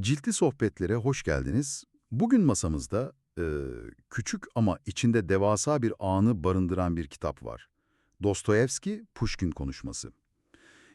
Ciltli sohbetlere hoş geldiniz. Bugün masamızda e, küçük ama içinde devasa bir anı barındıran bir kitap var. Dostoyevski, Pushkin konuşması.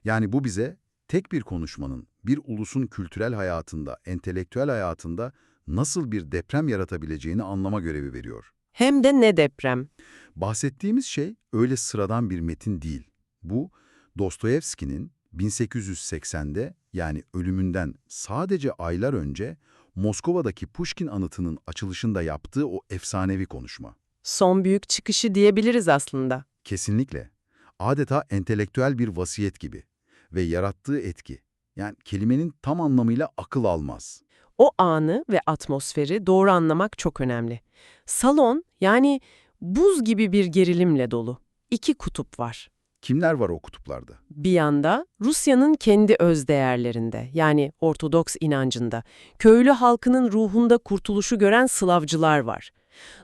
Yani bu bize tek bir konuşmanın bir ulusun kültürel hayatında, entelektüel hayatında nasıl bir deprem yaratabileceğini anlama görevi veriyor. Hem de ne deprem. Bahsettiğimiz şey öyle sıradan bir metin değil. Bu, Dostoyevski'nin 1880'de yani ölümünden sadece aylar önce Moskova'daki Pushkin anıtının açılışında yaptığı o efsanevi konuşma. Son büyük çıkışı diyebiliriz aslında. Kesinlikle. Adeta entelektüel bir vasiyet gibi ve yarattığı etki. Yani kelimenin tam anlamıyla akıl almaz. O anı ve atmosferi doğru anlamak çok önemli. Salon yani buz gibi bir gerilimle dolu. İki kutup var. Kimler var o kutuplarda? Bir yanda Rusya'nın kendi öz değerlerinde yani Ortodoks inancında, köylü halkının ruhunda kurtuluşu gören Slavcılar var.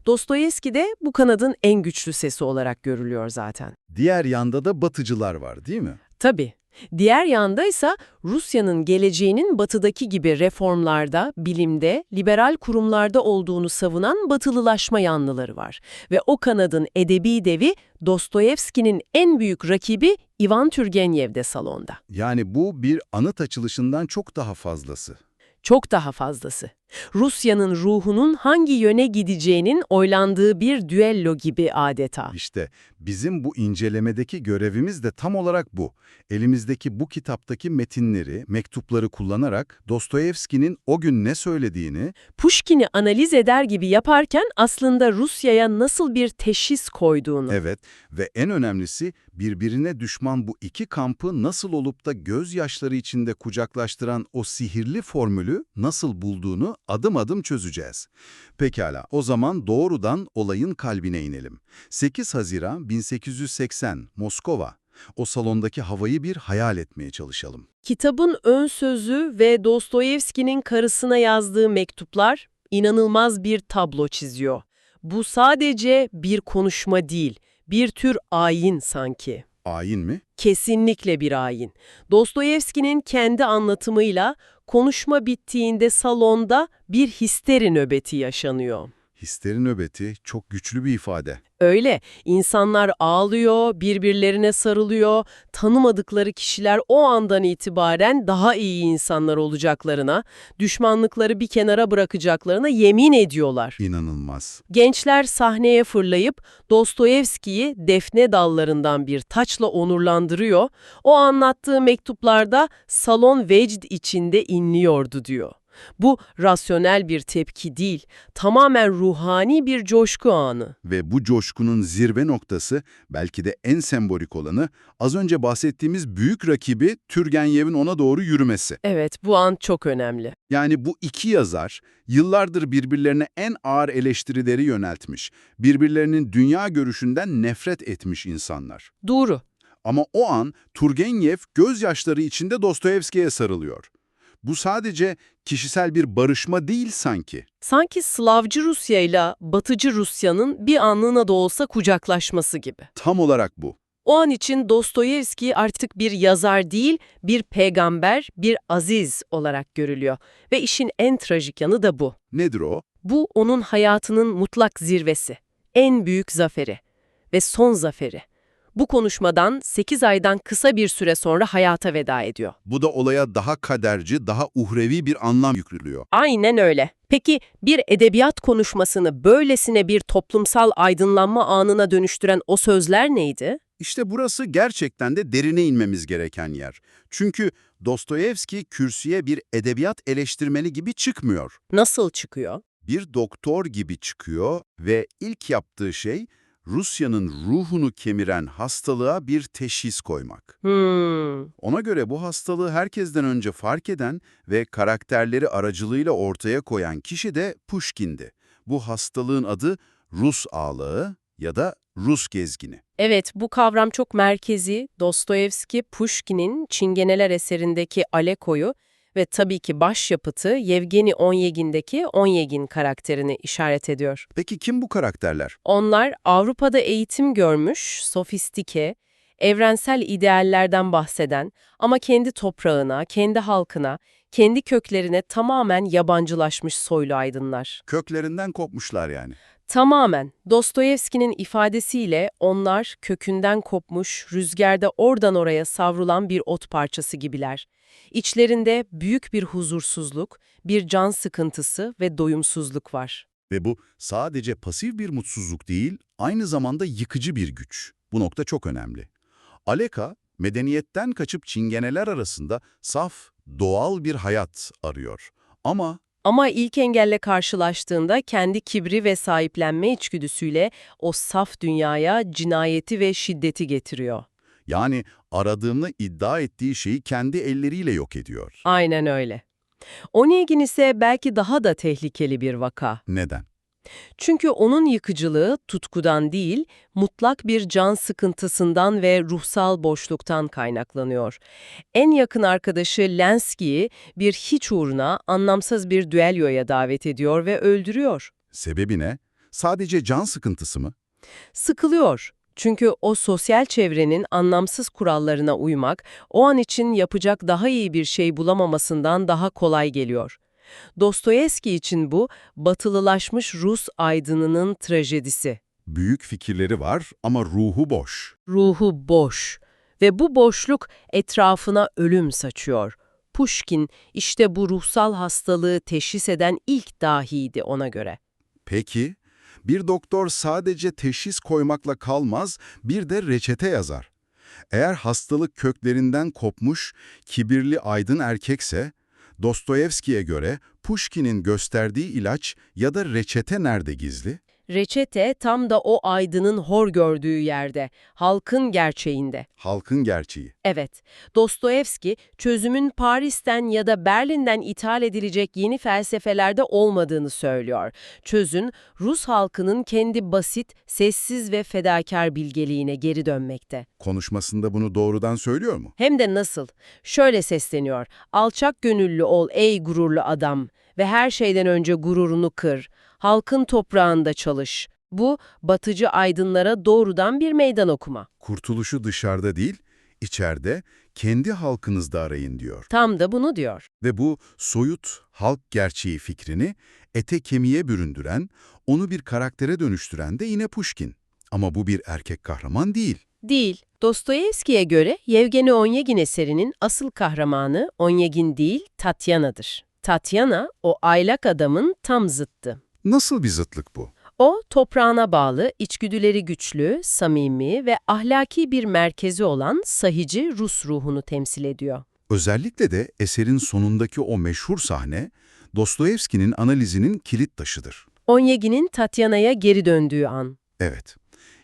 Dostoyevski de bu kanadın en güçlü sesi olarak görülüyor zaten. Diğer yanda da batıcılar var değil mi? Tabii. Diğer yanda ise Rusya'nın geleceğinin batıdaki gibi reformlarda, bilimde, liberal kurumlarda olduğunu savunan batılılaşma yanlıları var. Ve o kanadın edebi devi Dostoyevski'nin en büyük rakibi Ivan Turgenev de salonda. Yani bu bir anıt açılışından çok daha fazlası. Çok daha fazlası. Rusya'nın ruhunun hangi yöne gideceğinin oylandığı bir düello gibi adeta. İşte bizim bu incelemedeki görevimiz de tam olarak bu. Elimizdeki bu kitaptaki metinleri, mektupları kullanarak Dostoyevski'nin o gün ne söylediğini, Pushkin'i analiz eder gibi yaparken aslında Rusya'ya nasıl bir teşhis koyduğunu. evet ve en önemlisi birbirine düşman bu iki kampı nasıl olup da gözyaşları içinde kucaklaştıran o sihirli formülü nasıl bulduğunu adım adım çözeceğiz. Pekala, o zaman doğrudan olayın kalbine inelim. 8 Haziran 1880, Moskova. O salondaki havayı bir hayal etmeye çalışalım. Kitabın ön sözü ve Dostoyevski'nin karısına yazdığı mektuplar inanılmaz bir tablo çiziyor. Bu sadece bir konuşma değil, bir tür ayin sanki. Ayin mi? Kesinlikle bir ayin. Dostoyevski'nin kendi anlatımıyla konuşma bittiğinde salonda bir histeri nöbeti yaşanıyor. Histeri nöbeti çok güçlü bir ifade. Öyle, insanlar ağlıyor, birbirlerine sarılıyor, tanımadıkları kişiler o andan itibaren daha iyi insanlar olacaklarına, düşmanlıkları bir kenara bırakacaklarına yemin ediyorlar. İnanılmaz. Gençler sahneye fırlayıp Dostoyevski'yi defne dallarından bir taçla onurlandırıyor, o anlattığı mektuplarda salon vecd içinde inliyordu diyor. Bu rasyonel bir tepki değil, tamamen ruhani bir coşku anı. Ve bu coşkunun zirve noktası, belki de en sembolik olanı, az önce bahsettiğimiz büyük rakibi Türgenev'in ona doğru yürümesi. Evet, bu an çok önemli. Yani bu iki yazar, yıllardır birbirlerine en ağır eleştirileri yöneltmiş, birbirlerinin dünya görüşünden nefret etmiş insanlar. Doğru. Ama o an Turgenev gözyaşları içinde Dostoyevski'ye sarılıyor. Bu sadece kişisel bir barışma değil sanki. Sanki Slavcı Rusya ile Batıcı Rusya'nın bir anlığına da olsa kucaklaşması gibi. Tam olarak bu. O an için Dostoyevski artık bir yazar değil, bir peygamber, bir aziz olarak görülüyor. Ve işin en trajik yanı da bu. Nedir o? Bu onun hayatının mutlak zirvesi, en büyük zaferi ve son zaferi. Bu konuşmadan 8 aydan kısa bir süre sonra hayata veda ediyor. Bu da olaya daha kaderci, daha uhrevi bir anlam yüklüyor. Aynen öyle. Peki bir edebiyat konuşmasını böylesine bir toplumsal aydınlanma anına dönüştüren o sözler neydi? İşte burası gerçekten de derine inmemiz gereken yer. Çünkü Dostoyevski kürsüye bir edebiyat eleştirmeni gibi çıkmıyor. Nasıl çıkıyor? Bir doktor gibi çıkıyor ve ilk yaptığı şey Rusya'nın ruhunu kemiren hastalığa bir teşhis koymak. Hmm, Ona göre bu hastalığı herkesten önce fark eden ve karakterleri aracılığıyla ortaya koyan kişi de Pushkin'di. Bu hastalığın adı Rus ağlığı ya da Rus gezgini. Evet, bu kavram çok merkezi. Dostoyevski, Pushkin'in Çingeneler eserindeki Aleko'yu ve tabii ki başyapıtı Yevgeni Onyegin'deki Onyegin karakterini işaret ediyor. Peki kim bu karakterler? Onlar Avrupa'da eğitim görmüş, sofistike, evrensel ideallerden bahseden ama kendi toprağına, kendi halkına, kendi köklerine tamamen yabancılaşmış soylu aydınlar. Köklerinden kopmuşlar yani. Tamamen. Dostoyevski'nin ifadesiyle onlar kökünden kopmuş, rüzgarda oradan oraya savrulan bir ot parçası gibiler. İçlerinde büyük bir huzursuzluk, bir can sıkıntısı ve doyumsuzluk var. Ve bu sadece pasif bir mutsuzluk değil, aynı zamanda yıkıcı bir güç. Bu nokta çok önemli. Aleka, medeniyetten kaçıp çingeneler arasında saf, doğal bir hayat arıyor. Ama Ama ilk engelle karşılaştığında kendi kibri ve sahiplenme içgüdüsüyle o saf dünyaya cinayeti ve şiddeti getiriyor. yani aradığını iddia ettiği şeyi kendi elleriyle yok ediyor. Aynen öyle. Onegin ise belki daha da tehlikeli bir vaka. Neden? Çünkü onun yıkıcılığı tutkudan değil, mutlak bir can sıkıntısından ve ruhsal boşluktan kaynaklanıyor. En yakın arkadaşı Lenski'yi bir hiç uğruna anlamsız bir düelyoya davet ediyor ve öldürüyor. Sebebi ne? Sadece can sıkıntısı mı? Sıkılıyor. Çünkü o sosyal çevrenin anlamsız kurallarına uymak, o an için yapacak daha iyi bir şey bulamamasından daha kolay geliyor. Dostoyevski için bu, batılılaşmış Rus aydınının trajedisi. Büyük fikirleri var ama ruhu boş. Ruhu boş ve bu boşluk etrafına ölüm saçıyor. Pushkin işte bu ruhsal hastalığı teşhis eden ilk dahiydi ona göre. Peki, bir doktor sadece teşhis koymakla kalmaz, bir de reçete yazar. Eğer hastalık köklerinden kopmuş, kibirli aydın erkekse, Dostoyevski'ye göre Pushkin'in gösterdiği ilaç ya da reçete nerede gizli? Reçete tam da o aydının hor gördüğü yerde, halkın gerçeğinde. Halkın gerçeği. Evet, Dostoyevski çözümün Paris'ten ya da Berlin'den ithal edilecek yeni felsefelerde olmadığını söylüyor. Çözün Rus halkının kendi basit, sessiz ve fedakar bilgeliğine geri dönmekte. Konuşmasında bunu doğrudan söylüyor mu? Hem de nasıl? Şöyle sesleniyor. Alçak gönüllü ol ey gururlu adam ve her şeyden önce gururunu kır. Halkın toprağında çalış. Bu, batıcı aydınlara doğrudan bir meydan okuma. Kurtuluşu dışarıda değil, içeride, kendi halkınızda arayın diyor. Tam da bunu diyor. Ve bu soyut halk gerçeği fikrini ete kemiğe büründüren, onu bir karaktere dönüştüren de yine Pushkin. Ama bu bir erkek kahraman değil. Değil. Dostoyevski'ye göre Yevgeni Onyegin eserinin asıl kahramanı Onyegin değil, Tatyana'dır. Tatyana, o aylak adamın tam zıttı. Nasıl bir zıtlık bu? O, toprağına bağlı, içgüdüleri güçlü, samimi ve ahlaki bir merkezi olan sahici Rus ruhunu temsil ediyor. Özellikle de eserin sonundaki o meşhur sahne, Dostoyevski'nin analizinin kilit taşıdır. Onyegin'in Tatyana'ya geri döndüğü an. Evet,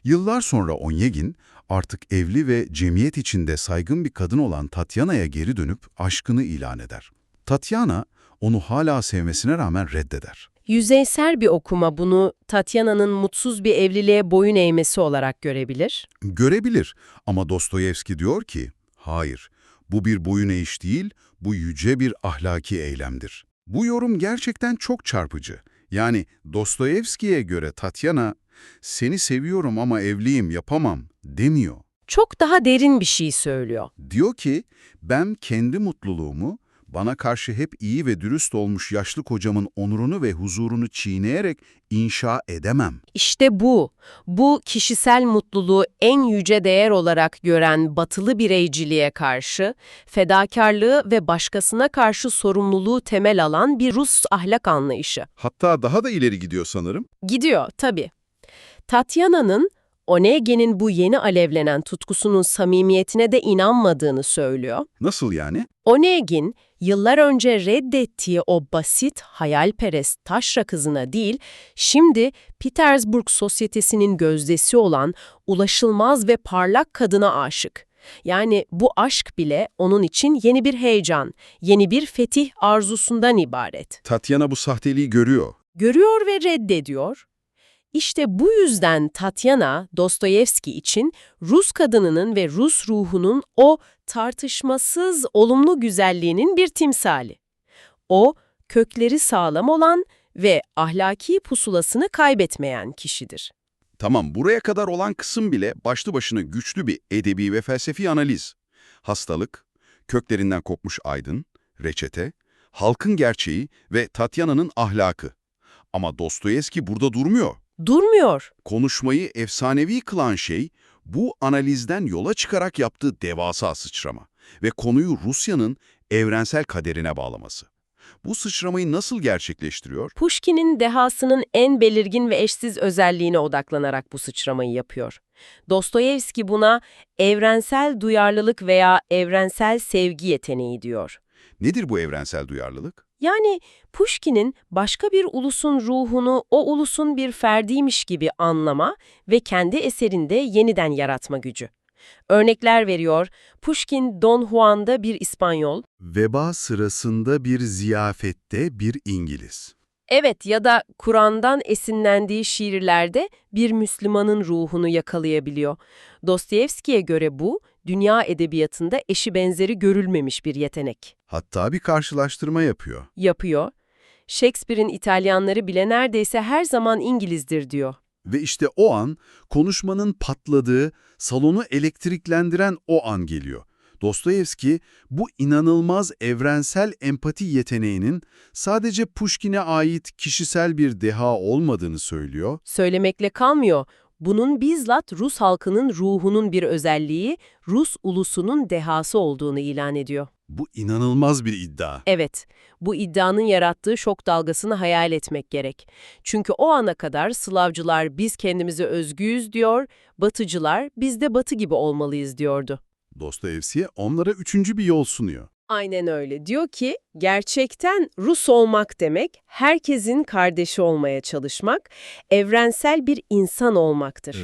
yıllar sonra Onyegin, artık evli ve cemiyet içinde saygın bir kadın olan Tatyana'ya geri dönüp aşkını ilan eder. Tatyana, onu hala sevmesine rağmen reddeder. Yüzeysel bir okuma bunu Tatyana'nın mutsuz bir evliliğe boyun eğmesi olarak görebilir. Görebilir ama Dostoyevski diyor ki, hayır, bu bir boyun eğiş değil, bu yüce bir ahlaki eylemdir. Bu yorum gerçekten çok çarpıcı. Yani Dostoyevski'ye göre Tatyana, seni seviyorum ama evliyim, yapamam demiyor. Çok daha derin bir şey söylüyor. Diyor ki, ben kendi mutluluğumu, bana karşı hep iyi ve dürüst olmuş yaşlı kocamın onurunu ve huzurunu çiğneyerek inşa edemem. İşte bu. Bu kişisel mutluluğu en yüce değer olarak gören batılı bireyciliğe karşı, fedakarlığı ve başkasına karşı sorumluluğu temel alan bir Rus ahlak anlayışı. Hatta daha da ileri gidiyor sanırım. Gidiyor tabii. Tatyana'nın Onegin'in bu yeni alevlenen tutkusunun samimiyetine de inanmadığını söylüyor. Nasıl yani? Onegin, yıllar önce reddettiği o basit, hayalperest taşra kızına değil, şimdi Petersburg sosyetesinin gözdesi olan ulaşılmaz ve parlak kadına aşık. Yani bu aşk bile onun için yeni bir heyecan, yeni bir fetih arzusundan ibaret. Tatyana bu sahteliği görüyor. Görüyor ve reddediyor. İşte bu yüzden Tatyana, Dostoyevski için Rus kadınının ve Rus ruhunun o tartışmasız olumlu güzelliğinin bir timsali. O, kökleri sağlam olan ve ahlaki pusulasını kaybetmeyen kişidir. Tamam, buraya kadar olan kısım bile başlı başına güçlü bir edebi ve felsefi analiz. Hastalık, köklerinden kopmuş aydın, reçete, halkın gerçeği ve Tatyana'nın ahlakı. Ama Dostoyevski burada durmuyor. Durmuyor. Konuşmayı efsanevi kılan şey, bu analizden yola çıkarak yaptığı devasa sıçrama ve konuyu Rusya'nın evrensel kaderine bağlaması. Bu sıçramayı nasıl gerçekleştiriyor? Pushkin'in dehasının en belirgin ve eşsiz özelliğine odaklanarak bu sıçramayı yapıyor. Dostoyevski buna evrensel duyarlılık veya evrensel sevgi yeteneği diyor. Nedir bu evrensel duyarlılık? Yani Pushkin'in başka bir ulusun ruhunu o ulusun bir ferdiymiş gibi anlama ve kendi eserinde yeniden yaratma gücü. Örnekler veriyor, Pushkin Don Juan'da bir İspanyol, Veba sırasında bir ziyafette bir İngiliz. evet ya da Kur'an'dan esinlendiği şiirlerde bir Müslümanın ruhunu yakalayabiliyor. Dostoyevski'ye göre bu, dünya edebiyatında eşi benzeri görülmemiş bir yetenek. Hatta bir karşılaştırma yapıyor. Yapıyor. Shakespeare'in İtalyanları bile neredeyse her zaman İngilizdir diyor. Ve işte o an konuşmanın patladığı, salonu elektriklendiren o an geliyor. Dostoyevski bu inanılmaz evrensel empati yeteneğinin sadece Pushkin'e ait kişisel bir deha olmadığını söylüyor. Söylemekle kalmıyor. Bunun bizzat Rus halkının ruhunun bir özelliği, Rus ulusunun dehası olduğunu ilan ediyor. Bu inanılmaz bir iddia. Evet, bu iddianın yarattığı şok dalgasını hayal etmek gerek. Çünkü o ana kadar Slavcılar biz kendimize özgüyüz diyor, Batıcılar biz de Batı gibi olmalıyız diyordu. Dostoyevski onlara üçüncü bir yol sunuyor. Aynen öyle. Diyor ki, gerçekten Rus olmak demek, herkesin kardeşi olmaya çalışmak, evrensel bir insan olmaktır.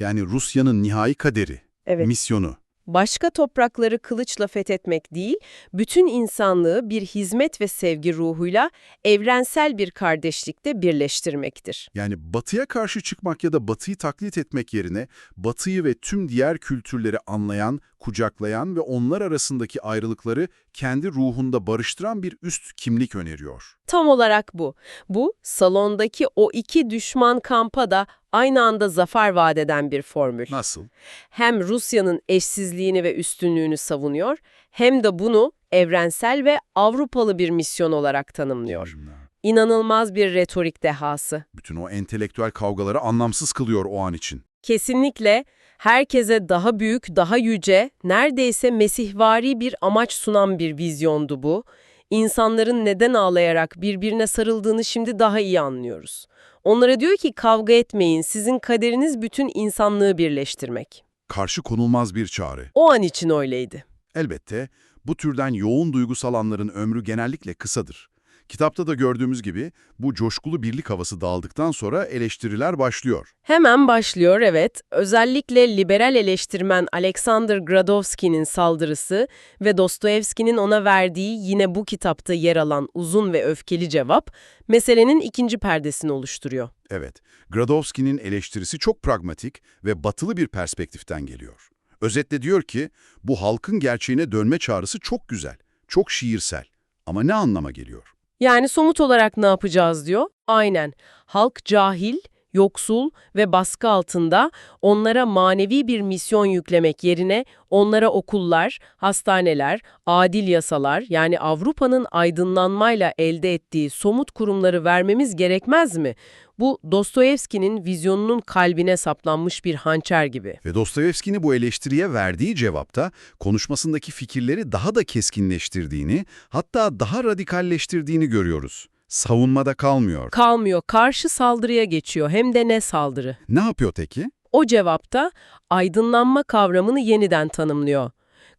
Yani Rusya'nın nihai kaderi, Evet. misyonu. Başka toprakları kılıçla fethetmek değil, bütün insanlığı bir hizmet ve sevgi ruhuyla evrensel bir kardeşlikte birleştirmektir. Yani batıya karşı çıkmak ya da batıyı taklit etmek yerine batıyı ve tüm diğer kültürleri anlayan, kucaklayan ve onlar arasındaki ayrılıkları kendi ruhunda barıştıran bir üst kimlik öneriyor. Tam olarak bu. Bu, salondaki o iki düşman kampa da aynı anda zafer vaat eden bir formül. Nasıl? Hem Rusya'nın eşsizliğini ve üstünlüğünü savunuyor, hem de bunu evrensel ve Avrupalı bir misyon olarak tanımlıyor. İnanılmaz bir retorik dehası. Bütün o entelektüel kavgaları anlamsız kılıyor o an için. Kesinlikle herkese daha büyük, daha yüce, neredeyse mesihvari bir amaç sunan bir vizyondu bu. İnsanların neden ağlayarak birbirine sarıldığını şimdi daha iyi anlıyoruz. Onlara diyor ki kavga etmeyin, sizin kaderiniz bütün insanlığı birleştirmek. Karşı konulmaz bir çağrı. O an için öyleydi. Elbette bu türden yoğun duygusal anların ömrü genellikle kısadır. Kitapta da gördüğümüz gibi bu coşkulu birlik havası dağıldıktan sonra eleştiriler başlıyor. Hemen başlıyor evet. Özellikle liberal eleştirmen Alexander Gradovski'nin saldırısı ve Dostoyevski'nin ona verdiği yine bu kitapta yer alan uzun ve öfkeli cevap, meselenin ikinci perdesini oluşturuyor. Evet, Gradovski'nin eleştirisi çok pragmatik ve batılı bir perspektiften geliyor. Özetle diyor ki, bu halkın gerçeğine dönme çağrısı çok güzel, çok şiirsel. Ama ne anlama geliyor? Yani somut olarak ne yapacağız diyor. Aynen. Halk cahil, yoksul ve baskı altında onlara manevi bir misyon yüklemek yerine onlara okullar, hastaneler, adil yasalar yani Avrupa'nın aydınlanmayla elde ettiği somut kurumları vermemiz gerekmez mi? Bu Dostoyevski'nin vizyonunun kalbine saplanmış bir hançer gibi. Ve Dostoyevski'nin bu eleştiriye verdiği cevapta konuşmasındaki fikirleri daha da keskinleştirdiğini, hatta daha radikalleştirdiğini görüyoruz. Savunmada kalmıyor. Kalmıyor, karşı saldırıya geçiyor hem de ne saldırı? Ne yapıyor peki? O cevapta aydınlanma kavramını yeniden tanımlıyor.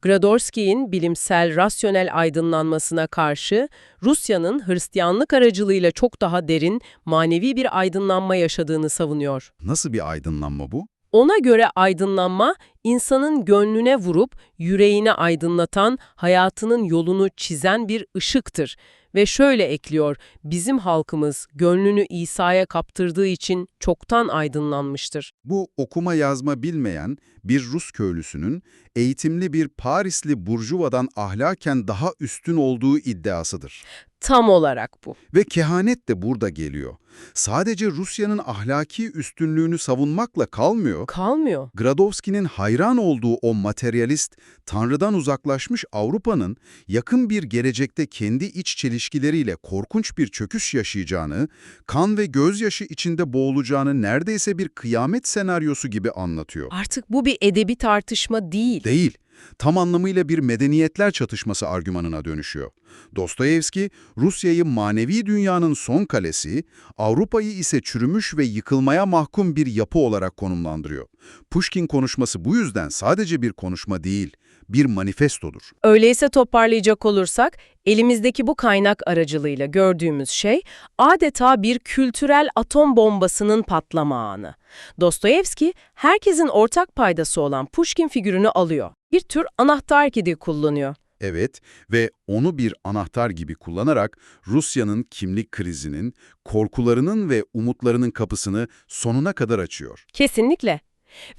Gradorski'nin bilimsel rasyonel aydınlanmasına karşı Rusya'nın Hristiyanlık aracılığıyla çok daha derin, manevi bir aydınlanma yaşadığını savunuyor. Nasıl bir aydınlanma bu? Ona göre aydınlanma, insanın gönlüne vurup yüreğini aydınlatan, hayatının yolunu çizen bir ışıktır. Ve şöyle ekliyor, bizim halkımız gönlünü İsa'ya kaptırdığı için çoktan aydınlanmıştır. Bu okuma yazma bilmeyen bir Rus köylüsünün eğitimli bir Parisli burjuvadan ahlaken daha üstün olduğu iddiasıdır. Tam olarak bu. Ve kehanet de burada geliyor. Sadece Rusya'nın ahlaki üstünlüğünü savunmakla kalmıyor. Kalmıyor. Gradovski'nin hayran olduğu o materyalist, Tanrı'dan uzaklaşmış Avrupa'nın yakın bir gelecekte kendi iç çelişkileriyle korkunç bir çöküş yaşayacağını, kan ve gözyaşı içinde boğulacağını neredeyse bir kıyamet senaryosu gibi anlatıyor. Artık bu bir edebi tartışma değil. Değil, tam anlamıyla bir medeniyetler çatışması argümanına dönüşüyor. Dostoyevski, Rusya'yı manevi dünyanın son kalesi, Avrupa'yı ise çürümüş ve yıkılmaya mahkum bir yapı olarak konumlandırıyor. Pushkin konuşması bu yüzden sadece bir konuşma değil, bir manifestodur. Öyleyse toparlayacak olursak, elimizdeki bu kaynak aracılığıyla gördüğümüz şey adeta bir kültürel atom bombasının patlama anı. Dostoyevski, herkesin ortak paydası olan Pushkin figürünü alıyor. Bir tür anahtar gibi kullanıyor. Evet ve onu bir anahtar gibi kullanarak Rusya'nın kimlik krizinin, korkularının ve umutlarının kapısını sonuna kadar açıyor. Kesinlikle.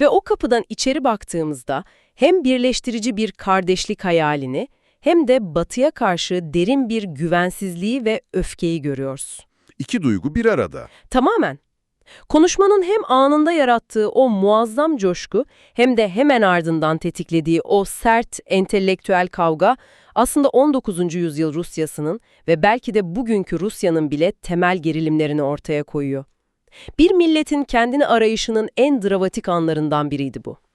Ve o kapıdan içeri baktığımızda hem birleştirici bir kardeşlik hayalini hem de batıya karşı derin bir güvensizliği ve öfkeyi görüyoruz. İki duygu bir arada. Tamamen. Konuşmanın hem anında yarattığı o muazzam coşku hem de hemen ardından tetiklediği o sert entelektüel kavga aslında 19. yüzyıl Rusyası'nın ve belki de bugünkü Rusya'nın bile temel gerilimlerini ortaya koyuyor. Bir milletin kendini arayışının en dramatik anlarından biriydi bu.